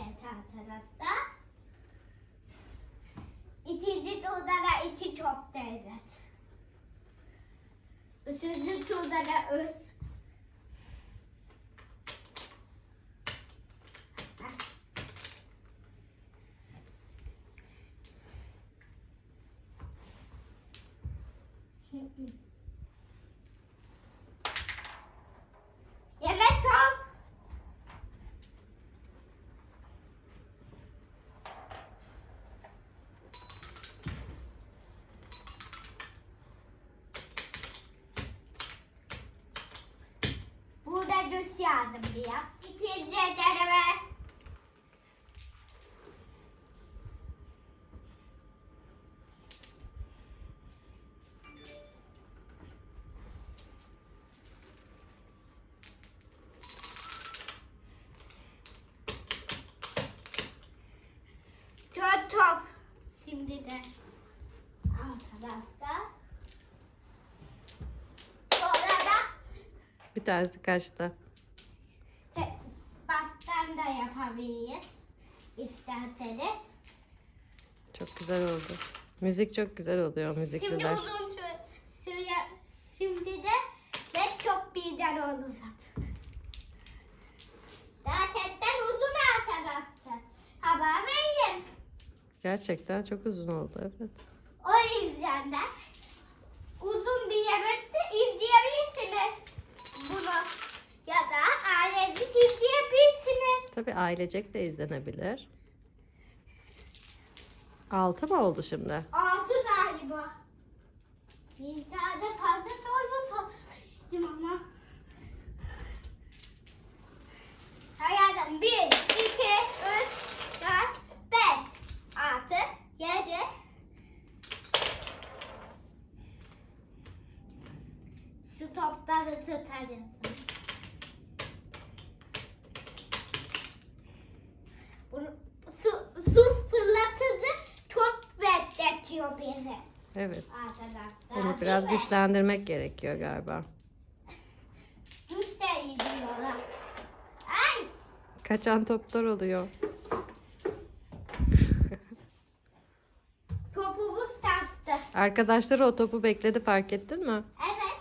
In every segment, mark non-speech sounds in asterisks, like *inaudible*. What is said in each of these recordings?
arkadaşlar. İkinci turda da iki çok teyze. Üçüncü turda da üç. Evet top. Yazdım biraz. İkinci deneme. Dört top. Şimdi de arkadaşlar. Sonra da Bir tanesi kaçtı. Yapabiliriz. İsterseniz. Çok güzel oldu. Müzik çok güzel oluyor Şimdi müzikliler. uzun süre, süre şimdi de ve çok birden oldu zaten. Gerçekten uzun arkadaşlar. Haber vereyim. Gerçekten çok uzun oldu evet. O yüzden de uzun bir yemekte Tabii ailecek de izlenebilir. Altı mı oldu şimdi? Altı galiba. Bir tane fazla sorma ama. Hayatım bir, iki, üç, dört, beş, altı, yedi. Şu topları tutarım. Bunu, su, su fırlatıcı çok bekletiyor bizi. Evet. Arkadaşlar. Onu biraz değil mi? güçlendirmek gerekiyor galiba. *laughs* Güç de. Ay! Kaçan toplar oluyor. *laughs* Topumuz taktı. Arkadaşları o topu bekledi fark ettin mi? Evet.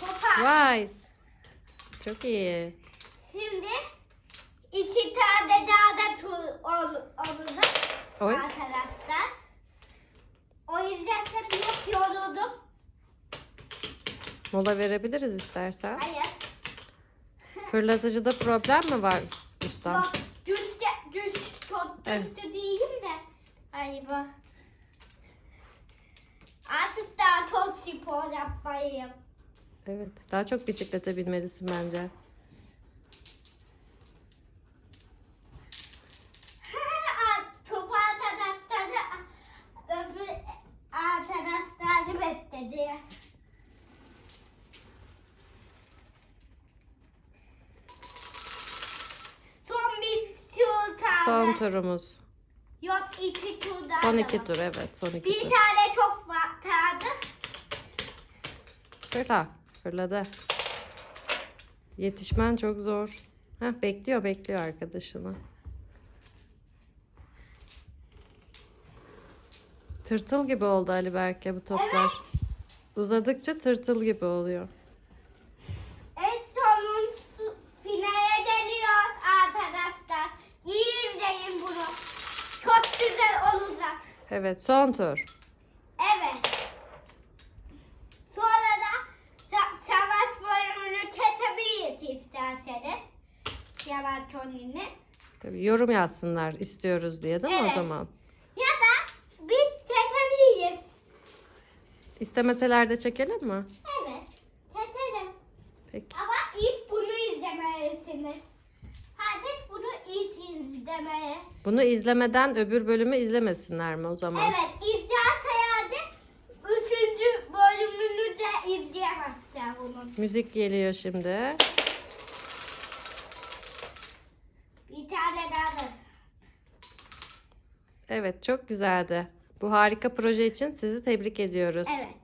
Topa. Vay. Çok iyi. Şimdi iki tane daha da tur ol, olacak Oy. arkadaşlar. O yüzden de biraz yoruldum. Mola verebiliriz istersen. Hayır. Fırlatıcıda problem mi var usta? Yok. Düz, düz, çok Evet. düzlü değilim de. Galiba. Artık daha çok spor yapmalıyım. Evet. Daha çok bisiklete binmelisin bence. Topu arkadaşları öbür arkadaşları bekledi. Son bir tur kaldı. Son turumuz. Yok iki tur daha. Son iki tur evet. Son iki Bir tur. tane top var kaldı. Fırla. Fırladı. Yetişmen çok zor. Heh, bekliyor bekliyor arkadaşını. Tırtıl gibi oldu Ali Berke bu toplar. Evet. Uzadıkça tırtıl gibi oluyor. En sonun su- finale geliyor arkadaşlar. İyi izleyin bunu. Çok güzel olacak. Evet son tur. Evet. Sonra da sa- savaş bölümünü kesebiliriz isterseniz. Tony'nin. Tabii yorum yazsınlar istiyoruz diye değil mi Evet. o zaman? Ya da biz kesebiliriz. İstemeseler de çekelim mi? Evet. Keselim. Peki. Ama ilk bunu izlemelisiniz. İlk izlemeli. Bunu izlemeden öbür bölümü izlemesinler mi o zaman? Evet, izlerse yani üçüncü bölümünü de izleyemezler bunun. Müzik geliyor şimdi. Bir tane daha var. Evet çok güzeldi. Bu harika proje için sizi tebrik ediyoruz. Evet.